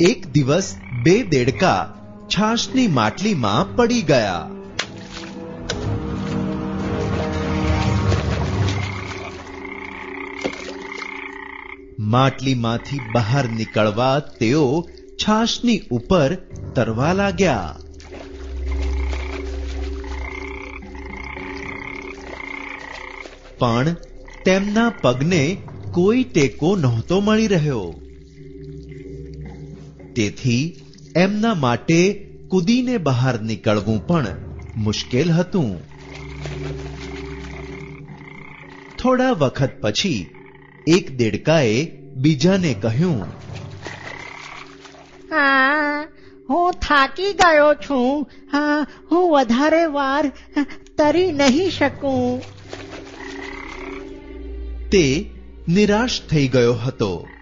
એક દિવસ બે દેડકા છાશની માટલીમાં પડી ગયા. માટલીમાંથી બહાર નીકળવા તેઓ છાશની ઉપર તરવા લાગ્યા. પણ તેમના પગને કોઈ ટેકો નહોતો મળી રહ્યો. તેથી એમના માટે કૂદીને બહાર નીકળવું પણ મુશ્કેલ હતું. થોડા વખત પછી એક દેડકાએ બીજાને કહ્યું હા હું થાકી ગયો છું. હા હું વધારે વાર તરી નહીં શકું. તે નિરાશ થઈ ગયો હતો.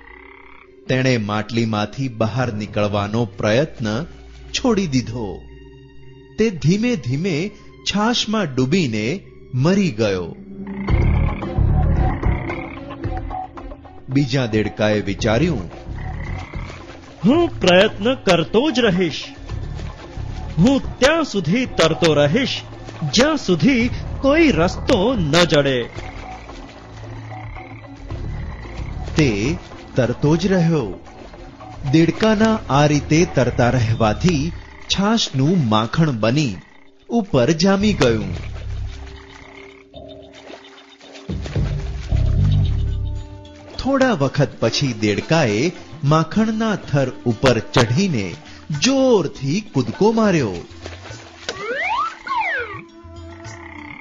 તેણે માટલીમાંથી બહાર નીકળવાનો પ્રયત્ન છોડી દીધો. તે ધીમે ધીમે છાશમાં ડૂબીને મરી ગયો. બીજા દેડકાએ વિચાર્યું હું પ્રયત્ન કરતો જ રહીશ. હું ત્યાં સુધી તરતો રહીશ જ્યાં સુધી કોઈ રસ્તો ન જડે. તે તરતો જ રહ્યો. દેડકાના આ રીતે તરતા રહેવાથી છાશનું માખણ બની, ઉપર જામી ગયું. થોડા વખત પછી દેડકાએ માખણના થર ઉપર ચઢીને જોરથી કૂદકો માર્યો.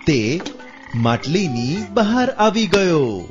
તે માટલીની બહાર આવી ગયો.